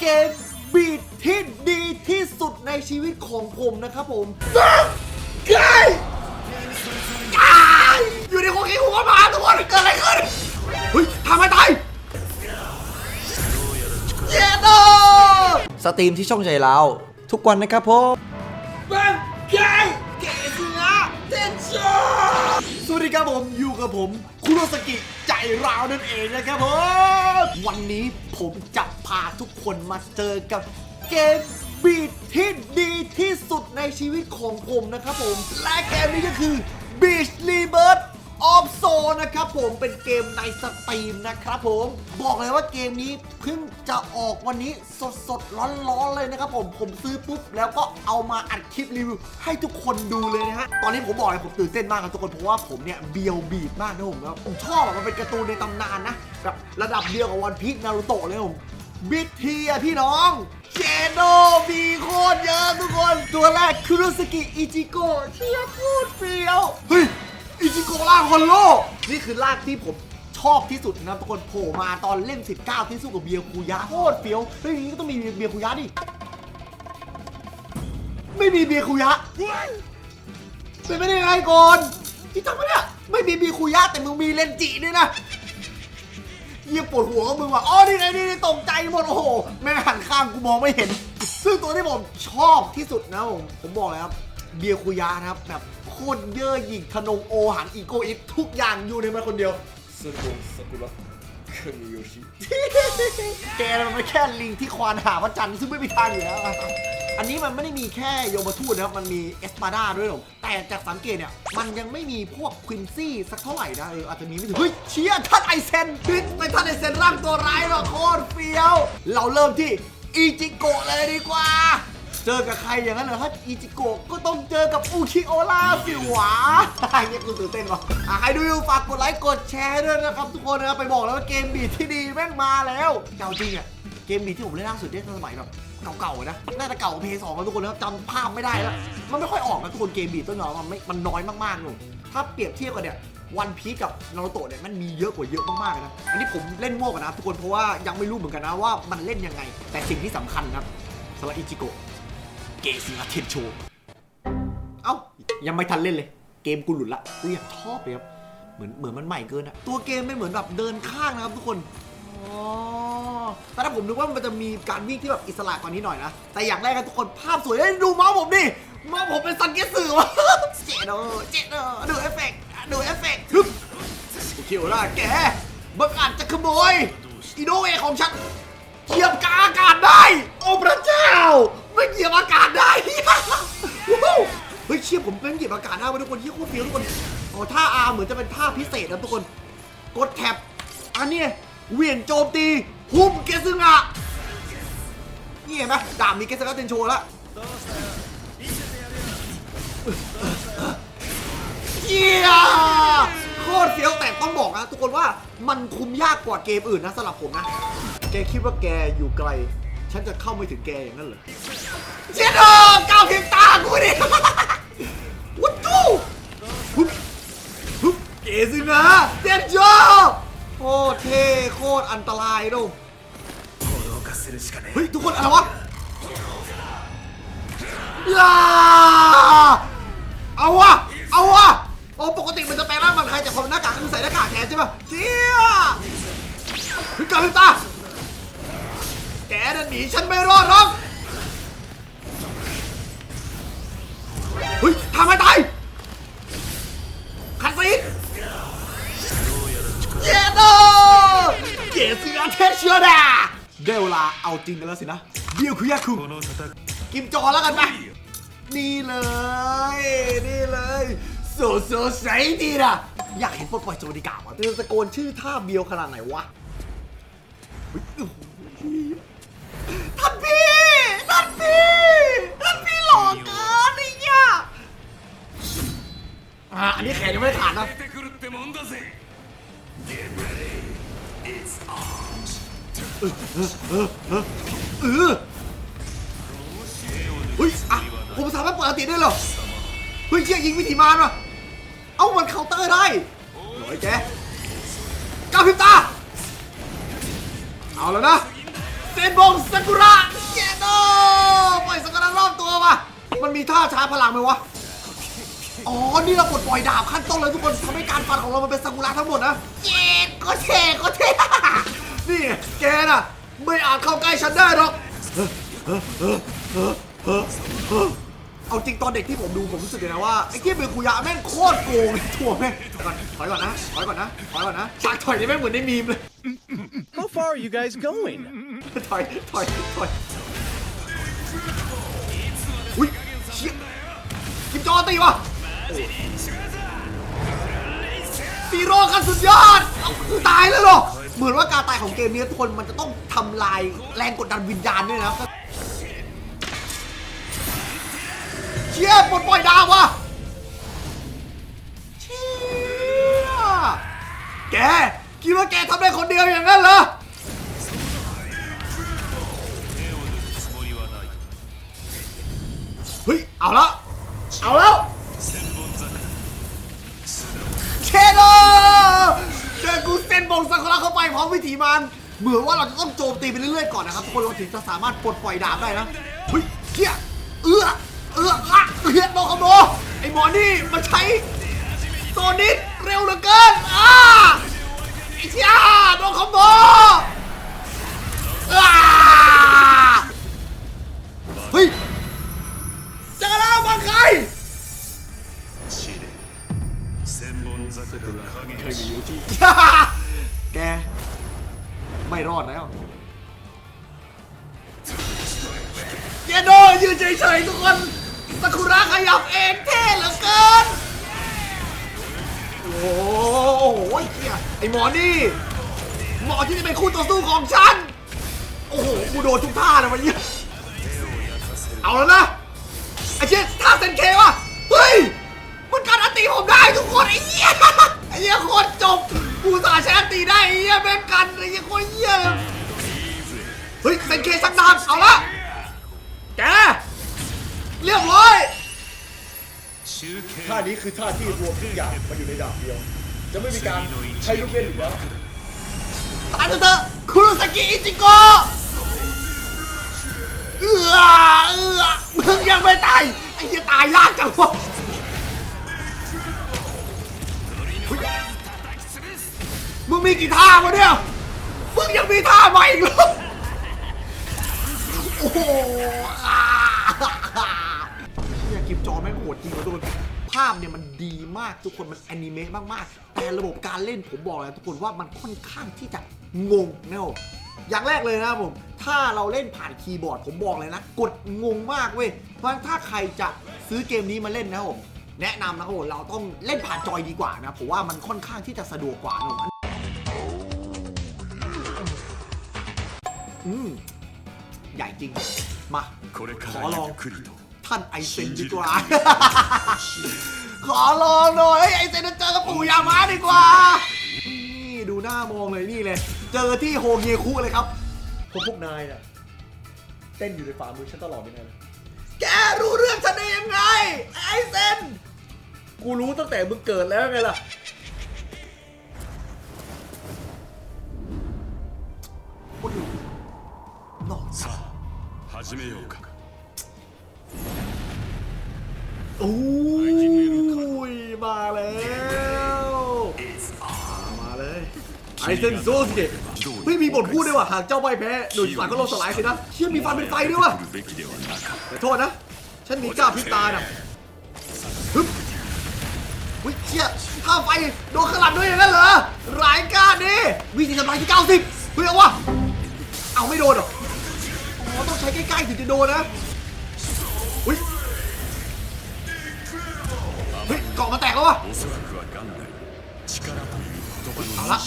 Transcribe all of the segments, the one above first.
เกมบีดที่ดีที่สุดในชีวิตของผมนะครับผมกายกายอยู่ในคุกกี้หัวหมาทุกคนเกิดอะไรขึ้น เฮ้ยทำไมตายเย้โดสตรีมที่ช่องใจเราทุกวันนะครับผมบังกายเกสึนะเทนโชสวัสดีครับผมอยู่กับผม คุโรสกิใจ เรานั่นเองนะครับผมวันนี้ผมจะพาทุกคนมาเจอกับเกมบีทที่ดีที่สุดในชีวิตของผมนะครับผม และเกมนี้ก็คือ Beach Rebirth นะครับผมเป็นเกมในสตรีมนะครับผมบอกเลยว่าเกมนี้เพิ่งจะออกวันนี้สดสดร้อนร้อนๆเลยนะครับผมผมซื้อปุ๊บแล้วก็เอามาอัดคลิปรีวิวให้ทุกคนดูเลยนะฮะตอนนี้ผมบอกเลยผมตื่นเต้นมากครับทุกคนเพราะว่าผมเนี่ยเบียวบีดมากนะผมแล้วผมชอบมันเป็นการ์ตูนในตำนานนะแบบระดับเดียวกับวันพีชนารูโตะเลยผมบิทเทียพี่น้องเจโดมีโคตรเยอะทุกคน ตัวแรกคุโรสกิอิจิโกะเทียโคตรเฟียว เฮ้ย อิจิโกะล่างฮอนโลนี่คือลากที่ผมชอบที่สุดนะครับทุกคนโผล่มาตอนเล่น 19 ที่สู้กับเบียร์คูยะโคตรเฟี้ยวเฮ้ยอย่างนี้ก็ต้องมีเบียร์คูยะดิ ไม่มีเบียร์คูยะเป็นไปได้ยังไงก่อนที่ทำไมเนี่ยไม่มีเบียร์คูยะแต่มึงมีเลนจิด้วยนะเยี่ยปวดหัวกับมึงว่ะอ๋อนี่ไงนี่ตกใจหมดโอ้โหแม่หันข้างกูมองไม่เห็น ซึ่งตัวที่ผมชอบที่สุดนะผมผมบอกเลยครับ เบียคุยาครับแบบโคตรเย่อหยิ่งทนงโอหันอีโกอิททุกอย่างอยู่ในมันคนเดียวสกุลสกุลเคมิโยชิแกมันไม่แค่ลิงที่ควานหาพระจันทร์ซึ่งไม่มีทางอยู่แล้ว อันนี้มันไม่ได้มีแค่โยมทูตนะครับ มันมีเอสปาด้าด้วยหรอกแต่จากสังเกตเนี่ย มันยังไม่มีพวกควินซี่สักเท่าไหร่นะ เอออาจจะมีไม่ถึง เฮ้ย เชียท่านไอเซนพิษไปท่านไอเซนร่างตัวร้ายว่ะโคตรเฟี้ยว เราเริ่มที่อีจิโกะเลยดีกว่า เจอกับใครอย่างนั้นเหรอถ้าอีจิโกะก็ต้องเจอกับอูคิโอล่าสิหวะเงี้ยกูตื่นเต้นว่ะอะใครดูอยู่ฝากกดไลค์กดแชร์ด้วยนะครับทุกคนนะครับไปบอกแล้วว่าเกมบีที่ดีแม่งมาแล้วเก่าจริงอะเกมบีที่ผมเล่นล่าสุดเนี่ยสมัยแบบเก่าๆนะ น่าจะเก่าเพย์สองนะทุกคนนะครับจำภาพไม่ได้แล้ว มันไม่ค่อยออกนะทุกคนเกมบีต้นหนอมันไม่ มันน้อยมากๆหนูถ้าเปรียบเทียบกันเนี่ยวันพีกับนารูโตะเนี่ยมันมีเยอะกว่าเยอะมากๆนะ อันนี้ผมเล่นมั่วกันนะทุกคนเพราะว่ายังไม่รู้เหมือนกันนะว่ามันเล่นยังไง แต่สิ่งที่สำคัญครับสำหรับอิจิโกะ เกซิมาเทนโช เอ้า ยังไม่ทันเล่นเลย เกมกูหลุดละกูอยากชอบเลยครับ เหมือนเหมือนมันใหม่เกินอะตัวเกมไม่เหมือนแบบเดินข้างนะครับทุกคนอ๋อแต่ถ้าผมนึกว่ามันจะมีการวิ่งที่แบบอิสระกว่านี้หน่อยนะ แต่อย่างแรกนะทุกคนภาพสวยเฮ้ยดูเมาส์ผมดิเมาส์ผมเป็นซันเกสสือวะเจโดเจโดดูเอฟเฟกต์ดูเอฟเฟกต์ฮึบเขียวล่ะแกบังอาจจะขโมยอีโนเวของฉันเหยียบกาอากาศได้ โอ้พระเจ้า ไม่เหยียบอากาศได้ว้าวเฮ้ยเชี่ยผมเป็นเหยียบอากาศได้เว้ยทุกคนเชี่ยโคตรเฟี้ยวทุกคนอ๋อท่าอาเหมือนจะเป็นท่าพิเศษนะทุกคน กดแท็บอันนี้เหวี่ยงโจมตีหุ่มเกซึงะนี่เห็นไหมดาบมีเกซึงะเทนโชแล้วเยี่ยโคตรเฟี้ยวแต่ต้องบอกนะทุกคนว่ามันคุมยากกว่าเกมอื่นนะสำหรับผมนะ แกคิดว่าแกอยู่ไกล ฉันจะเข้าไม่ถึงแกอย่างนั้นเหรอเจโดก้าวเพียงตากูดิวัดจูฮึบฮึบเกซินะเจนโจโคตรเท่โคตรอันตรายดูเฮ้ยทุกคนอะไรวะลาเอาวะเอาวะโอ้ปกติมันจะแปลงร่างมันใครแต่พอมันหน้ากากคือใส่หน้ากากแทนใช่ปะเชี่ยเฮ้ยกลับเพียงตา แกน่ะหนีฉันไม่รอดหรอกเฮ้ยทำไมตายคัดซีเยโดเกซิอาเทชเชดาเดเวลาเอาจริงกันแล้วสินะเดียวคุยาคุกิมจอแล้วกันไหมนี่เลย นี่เลยโซโซไซดีนะอยากเห็นปลดปล่อยโจดิกาวะจะตะโกนชื่อท่าเบียวขนาดไหนวะ เออเฮ้ยอะผมสามารถเปิดอันติได้เหรอเฮ้ยเชี่ยยิงวิถีมารวะเอ้ามันเคาน์เตอร์ได้หน่อยแกก้าวพิบตา เอาแล้วนะเซนบงซากุระเจโดปล่อยซากุระรอบตัวมามันมีท่าชาร์จพลังไหมวะ อ๋อ นี่เรากดปล่อยดาบขั้นต้นเลยทุกคนทำให้การฟันของเรามันเป็นซากุระทั้งหมดนะเจ็ดก็เท่ก็เท่นี่แกน่ะ ไม่อาจเข้าใกล้ฉันได้หรอก เอาจริงตอนเด็กที่ผมดูผมรู้สึกเลยนะว่าไอ้ที่เป็นคุยะแม่งโคตรโกงเลยถ่วงแม่งถอยก่อนถอยก่อนนะถอยก่อนนะถอยก่อนนะฉากถอยนี่แม่งเหมือนในมีมเลย How far are you guys going? ถอยถอยถอยอุ้ยเชี่ยกิมจอตีวะ ซีโร่กันสุดยอดเอาตายเลยเหรอ เหมือนว่าการตายของเกมนี้ทุกคนมันจะต้องทำลายแรงกดดันวิญญาณด้วยนะเชี่ยปลดปล่อยดาววะเชี่ยแกคิดว่าแกทำได้คนเดียวอย่างนั้นเหรอเฮ้ย เอาแล้วเอาแล้ว นบงสักคระเข้าไปพร้อมวิถีมัน เหมือนว่าเราจะต้องโจมตีไปเรื่อยๆก่อนนะครับทุกคนเราถึงจะสามารถปลดปล่อยดาบได้นะเฮ้ยเฮียเอื้อเอื้ออะเฮียโดนขโมยไอ้หมอนี่มันใช้โซนิดเร็วเหลือเกินอ่าไอ้เชี่ยโดนขโมโบ เองเท่เหลือเกิน โอ้โหเฮียไอ้หมอนี่ หมอที่จะเป็นคู่ต่อสู้ของฉัน โอ้โห กูโดนทุกท่าเลยวันนี้เอาแล้วนะไอ้เชี่ยท่าเซนเควะเฮ้ย มันการอันตีผมได้ทุกคนไอ้เหี้ย ไอ้เหี้ยโคตรจบ กูสาใช้อันตีได้ไอ้เหี้ยแม่งกันไอ้เหี้ยโคตรเหี้ยเลยเฮ้ยเซนเคสักดานเอาละแกเรียบร้อย ท่านี้คือท่าที่รวมทุกอย่างมาอยู่ในดาบเดียว จะไม่มีการใช้ลูกเล่นอีกแล้วตายเถอะเถอะคุโรสกิอิจิโกะเอือเอือมึงยังไม่ตายไอ้เหี้ยตายยากจังวะเฮ้ยมึงมีกี่ท่าวะเนี่ย มึงยังมีท่าใหม่อีกเหรอโอ้โหอ่าเนี่ยกิม จอแม่งโหดจริงทุกคนภาพเนี่ยมันดีมากทุกคนมันแอนิเมะมากๆ แต่ระบบการเล่นผมบอกเลยทุกคนว่ามันค่อนข้างที่จะงงนะครับอย่างแรกเลยนะผม ถ้าเราเล่นผ่านคีย์บอร์ดผมบอกเลยนะ กดงงมากเว้ย เพราะถ้าใครจะซื้อเกมนี้มาเล่นนะครับผม แนะนำนะครับผมเราต้องเล่นผ่านจอยดีกว่านะ ผมว่ามันค่อนข้างที่จะสะดวกกว่านะอืม ใหญ่จริง มา ขอลอง ท่านไอเซนดีกว่า ขอลองหน่อยเฮ้ยไอเซนจะเจอกับปู่ยามาดีกว่า นี่ดูหน้ามองเลยนี่เลย เจอที่โฮเฮียคุเลยครับ พวกพวกนายน่ะเต้นอยู่ในฝ่ามือฉันตลอดเป็นไงล่ะ แกรู้เรื่องฉันได้ยังไง ไอเซน กูรู้ตั้งแต่มึงเกิดแล้วไงล่ะ คนอื่นนอก さあ始めようか โอ้ยมาแล้วมาเลยไอเซนโซสเกะเฮ้ยมีบทพูดด้วยว่ะหากเจ้าใบแพ้โดยฝ่ายก็ลงสลายสินะเชี่ยมีฟันเป็นไฟด้วยว่ะขอโทษนะ ฉันมีกล้าพิตาน่ะฮึบวิเชี่ยถ้าไฟโดนขลัดด้วยอย่างนั้นเหรอร้ายกาจดิวิ่งทำลายที่90เฮ้ยเอาวะเอาไม่โดนหรออ๋อต้องใช้ใกล้ๆถึงจะโดนนะ อุ้ยเฮ้ยกล่องมาแตกแล้ววะเอาละ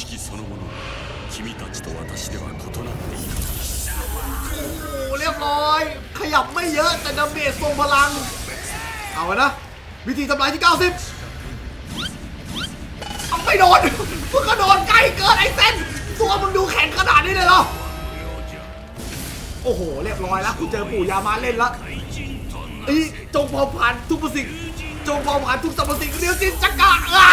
โอ้เรียบร้อย ขยับไม่เยอะแต่ดาเมจทรงพลัง เอาไว้นะ วิธีทำลายที่ 90เอาไม่โดนมึงกระโดนใกล้เกินไอ้เส้นตัวมึงดูแข็งขนาดนี้เลยเหรอ โอ้โห เรียบร้อยแล้วกูเจอปู่ยามาเล่นละ อีจงเผาผ่านทุกสิ่งจงเผาผ่านทุกสรรพสิ่งเรียวสิจักระอา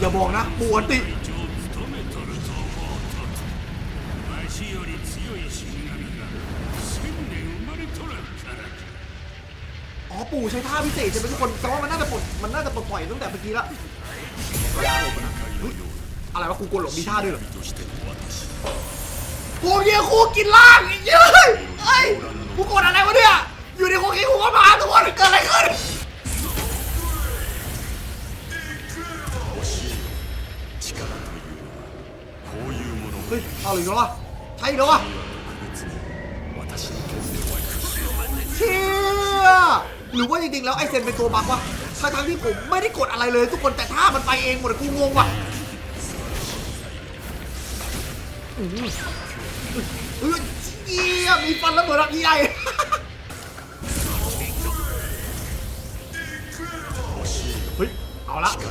อย่าบอกนะปวดติอ๋อปู่ใช้ท่าพิเศษใช่ไหมทุกคนแต่ว่ามันน่าจะปลดมันน่าจะปลดปล่อยตั้งแต่เมื่อกี้แล้วอะไรวะกูกลัวหลงมีท่าด้วยเหรอ โคเยี่ยคู่กินล่างอีกเยอะเอ้ยกูกดอะไรวะเนี่ย อยู่ในโคเคียคู่ก็มาทุกคนเกิดอะไรขึ้นเฮ้ยเอาอีกแล้วใช่แล้ววะเชียหรือว่าจริงๆแล้วไอเซนเป็นตัวบักวะแต่ทั้งที่ผมไม่ได้กดอะไรเลยทุกคนแต่ถ้ามันไปเองหมดกูงงว่ะ เฮ้ยเยี่ยมีฟันระเบิดรักใหญ่เฮ้เอาล่ยเอง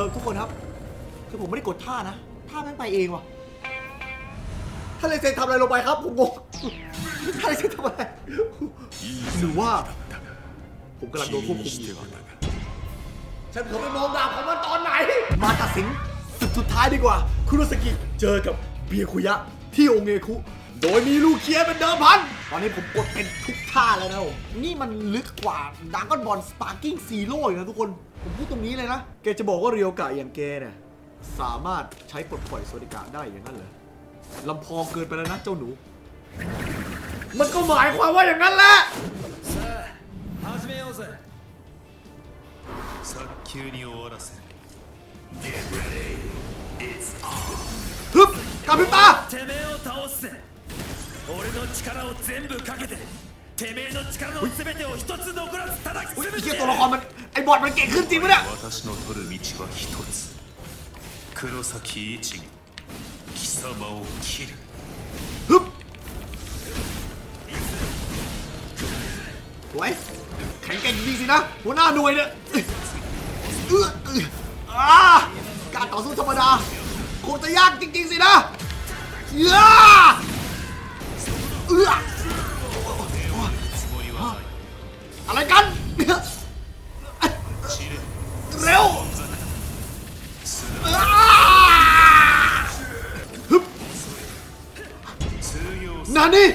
อทุกคนครับ คือผมไม่ได้กดท่านะ ท่าแม่งไปเองวะท่านเลยเซนทำอะไรลงไปครับผมงง อะไรจะทำอะไรหรือว่า ผมกำลังโดนควบคุมอยู่ฉันเผลอไปมองดาบของมันตอนไหน มาตัดสินสุดสุดท้ายดีกว่า คุโรสกิเจอกับเบียคุยะ ที่โอเงคุ โดยมีลูกเคียเป็นเดิมพัน ตอนนี้ผมกดเป็นทุกท่าแล้วนะนี่มันลึกกว่าดังก้อนบอลสปาร์กิ้งซีโร่อีกนะทุกคน ผมพูดตรงนี้เลยนะ แกจะบอกว่าเรียวกะอย่างแกเนี่ยสามารถใช้ปลดปล่อยโซดิกะได้อย่างนั้นเหรอลำพองเกินไปแล้วนะเจ้าหนู มันก็หมายความว่าอย่างนั้นแหละ 始めようぜ早急に終わらせる ฮึบกาพิตา てめえを倒すぜ俺の力を全部かけててめえの力の全てを一つ残らず叩き อุ๊ย 潰 ไอ้ し เหี้ย て ตัวละครมันไอ้บอดมันเก่งขึ้นจริงปะเนี่ย 私の取る道は一つ黒崎一が貴様を切る ริงๆนะหัวหน้าหน่วยเนี่ยเอื้ออาการต่อสู้ธรรมดาคงจะยากจริงๆสินะเอื้อเอื้ออะไรกันเร็วนานี่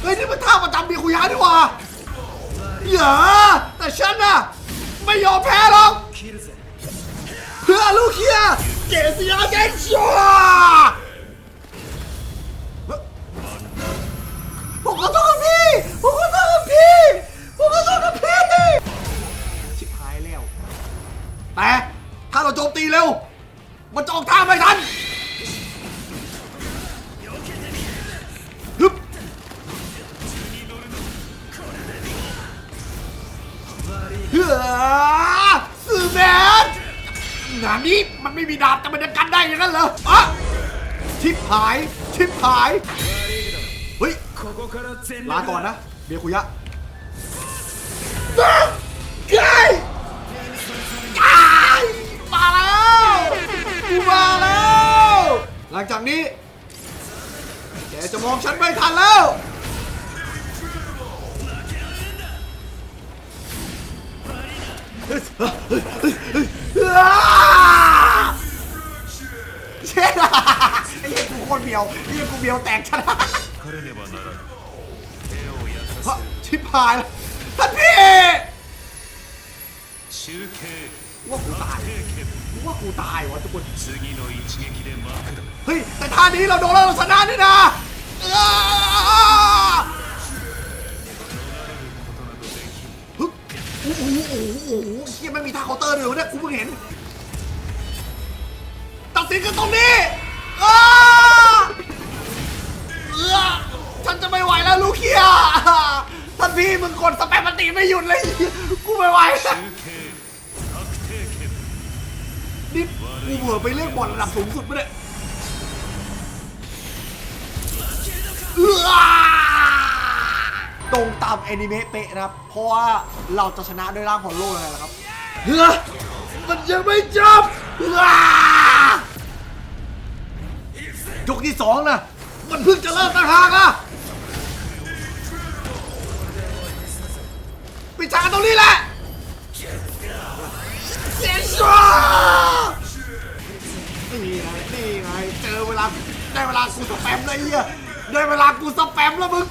เฮ้ยนี่มันท่าประจำเบีคุยะนี่ว่า อย่าแต่ฉันน่ะไม่ยอมแพ้หรอกเพื่อลูกเฮียเกสยาเกนชัวผมขอโทษครับพี่ผมขอโทษครับพี่ผมขอโทษครับพี่ชิบหายแล้วแต่ถ้าเราโจมตีเร็วมันจะออกท่าไม่ทันานี้มันไม่มีดาบแต่มันจะกันได้ยัางนั้นเหรออะชิบหาย ชิบหาย เฮ้ย ลาก่อนนะเบียคุยะกายกายมาแล้วกูมาแล้ว หลังจากนี้ แกจะมองฉันไม่ทันแล้วเฮ้ย เช่นไอ้เหี้ยกูโคตรเบียวไอ้เหี้ยกูเบียวแตกชนะเพราะชิบหายแท่านพี่ว่ากูตายว่ากูตายวะทุกคนเฮ้ยแต่ท่านี้เราโดนแล้วเราชนะนี่นะ โอ้โหเชี่ยไม่มีท่าเคาน์เตอร์เลยวะเนี่ยกูเพิ่งเห็น ตัดสินกันตรงนี้อ้าเออฉันจะไม่ไหวแล้วลูกเคียท่านพี่มึงกดสเปมปฏิไม่หยุดเลย กูไม่ไหวนี่กูเบื่อไปเรื่องบอลระดับสูงสุดไปเลยเอื้อ ตรงตามแอนิเมะเป๊ะนะครับ เพราะว่าเราจะชนะด้วยร่างของโลกยังไงล่ะครับเฮ้อมันยังไม่จบเอื้อยกที่สองนะมันเพิ่งจะเริ่มต่างหากอะไปจากกันตรงนี้แหละเจ็ดชัวนี่ไงนี่ไงเจอเวลาได้เวลากูสแปมเลยไอ้เฮียได้เวลากูสแปมแล้วมึง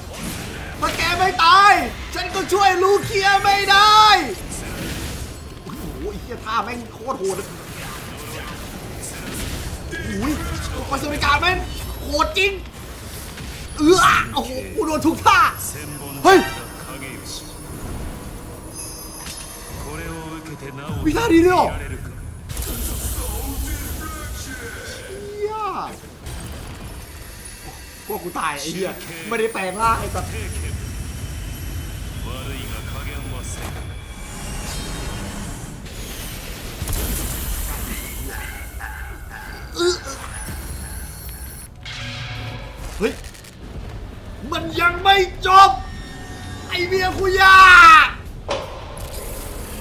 ถ้าแกไม่ตาย ฉันก็ช่วยลูเคียไม่ได้ โอ้โหเฮียท่าแม่งโคตรโหดอุ้ยคอนเสิร์การแม่งโหดจริง เออโอ้โหกูโดนทุกท่า เฮ้ยมีท่าดีด้วยหรอพวกกูตายไอ้เหี้ยไม่ได้แปลงร่างไอ้ตัว いが加減はせん เฮ้ย มันยังไม่จบ ไอเมียคุยา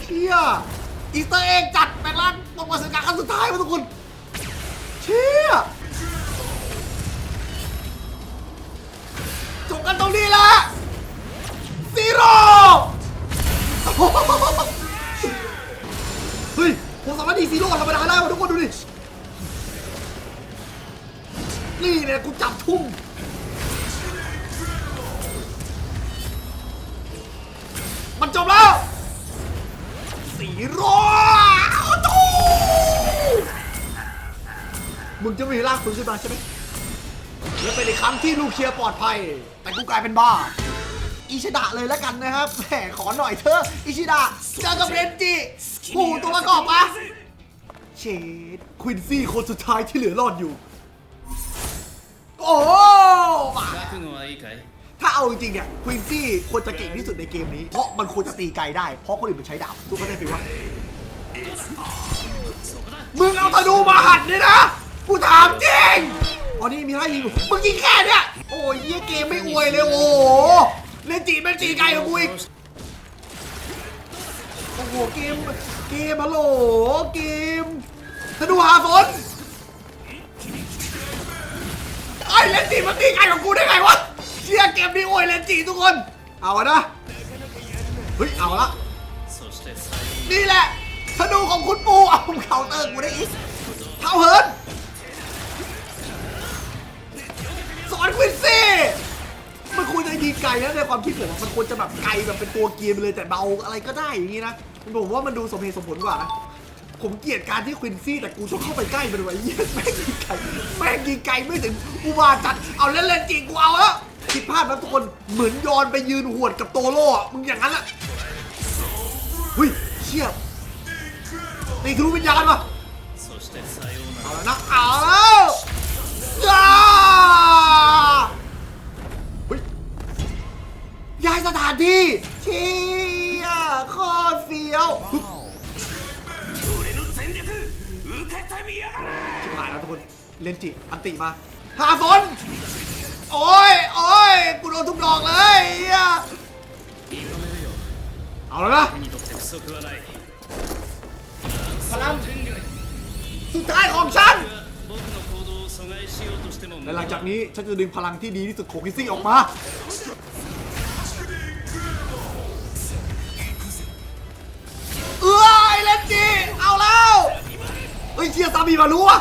เชี่ยอีสเตอร์เอ็กจัดแปลงร่างตรงมาสการครั้งสุดท้ายมาทุกคน เชี่ยจบกันตรงนี้แหละซีโร่ เฮ้ยผมสามารถดีซีโร่ธรรมดาได้ว่ะทุกคนดูดิ นี่เนี่ยกูจับทุ่มมันจบแล้วสีร้อยตูมึงจะไม่มีร่างฟื้นขึ้นมาใช่ไหมและเป็นอีกครั้งที่ลูกเชียร์ปลอดภัย แต่กูกลายเป็นบ้า อิชิดะเลยแล้วกันนะครับแหมขอหน่อยเธออิชิดะเจอกับเรนจิผู้ตัวประกอบอะเชดควินซี่คนสุดท้ายที่เหลือรอดอยู่ โอ้มาถ้าเอาจริงๆเนี่ยควินซี่ควรจะเก่งที่สุดในเกมนี้ เพราะมันควรจะตีไกลได้ เพราะคนอื่นมันใช้ดาบทุกคนได้ฟิวว่ามึงเอาธนูมาหันเนี่ยนะกูถามจริงอ๋อนี่มีท่ายิงมึงยิงแค่เนี่ยโอ้ยเกมไม่อวยเลยโอ้ เล่นจีเป็นจีไกลกว่กูอีกโอ้โหเกมเกมฮัลโหลเกมสะดุหาฝนไอ้เลนจีมันตีไกลกว่กูได้ไงวะเชียเกมนี้โอ้ยเลนจีทุกคน เอาอะนะเฮ้ยเอาละนี่แหละธนูของคุณปูเอาเข่าเติร์กูได้อีกเท่าเฮิร์นสอนควินซี่ มันควรจะยิงไกลนะในความคิดเห็นผมมันควรจะแบบไกลแบบเป็นตัวเกียร์ไปเลยแต่เบาอะไรก็ได้อย่างนี้นะผมว่ามันดูสมเหตุสมผลกว่านะผมเกลียดการที่ควินซี่แต่กูชอบเข้าไปใกล้มันไว้เยี่ยแม่งยิงไกลแม่งยิงไกลไม่ถึงอุบาจัดเอาเล่นๆจริงกูเอาแล้วผิดพลาดนะทุกคนเหมือนย้อนไปยืนหวดกับโตโร่มึงอย่างนั้นละหุ้ยเชี่ยตีทรูวิญญาณปะเอาละนะเอา ย้ายสถานที่เชี่ยโคตเสียวชิบหายแล้วทุกคนเลนจิอันติมาหาฝนโอ้ยโอ้ยกูโดนทุกดอกเลยเอาแล้วนะพลังสุดท้ายของฉันและหลังจากนี้ฉันจะดึงพลังที่ดีที่สุดของคิซี่ออกมา ไอ้เชียซาบีมารู้อะ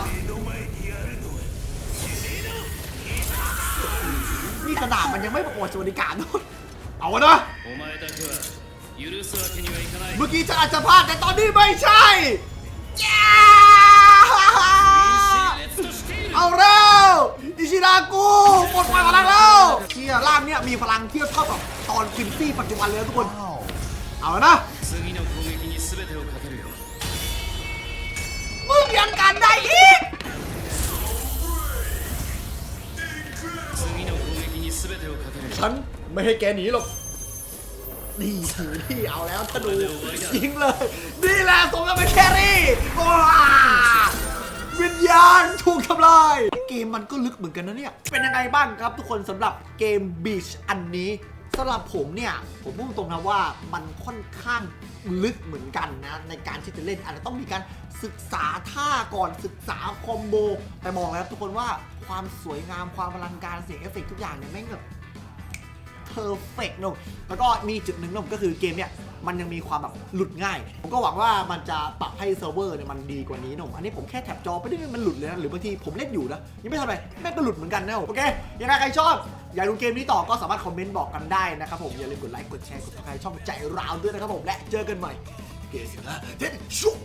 นี่กระดาษมันยังไม่ประกวดสวัสดิการนู่เอาวะนะเมื่อกี้ฉันอาจจะพลาดแต่ตอนนี้ไม่ใช่เอาเร็วอิชิรากูหมดพลังแล้วเชียร่างเนี่ยมีพลังเทียบเท่ากับตอนคิมซี่ปัจจุบันเลยทุกคน เอาละนะ มึงยังกันได้อีกฉันไม่ให้แกหนีหรอกนี่ถือที่เอาแล้วถ้าดูยิงเลย นี่แหละสมกับเป็นแครี่วิญญาณถูกทำลาย เกมมันก็ลึกเหมือนกันนะเนี่ย เป็นยังไงบ้างครับทุกคนสำหรับเกมบีชอันนี้สำหรับผมเนี่ย ผมพูดตรงนะว่ามันค่อนข้าง ลึกเหมือนกันนะในการที่จะเล่นอาจจะต้องมีการศึกษาท่าก่อนศึกษาคอมโบแต่มองแล้วทุกคนว่าความสวยงามความอลังการเสียงเอฟเฟกต์ทุกอย่างเนี่ยแม่งแบบ เพอร์เฟกต์นุ่มแล้วก็มีจุดหนึ่งนุ่มก็คือเกมเนี่ยมันยังมีความแบบหลุดง่าย ผมก็หวังว่ามันจะปรับให้เซิร์ฟเวอร์เนี่ยมันดีกว่านี้นุ่มอันนี้ผมแค่แท็บจอไปนิดนึงมันหลุดเลยนะ หรือบางทีผมเล่นอยู่นะ ยังไม่ทำอะไรแม่งก็หลุดเหมือนกันนะโอเค ยังไงใครชอบ อยากดูเกมนี้ต่อก็สามารถคอมเมนต์บอกกันได้นะครับผม อย่าลืมกดไลค์ กดแชร์ กดติดตามช่องใจราวด้วยนะครับผม และเจอกันใหม่ เกมนะเด็ดชุบ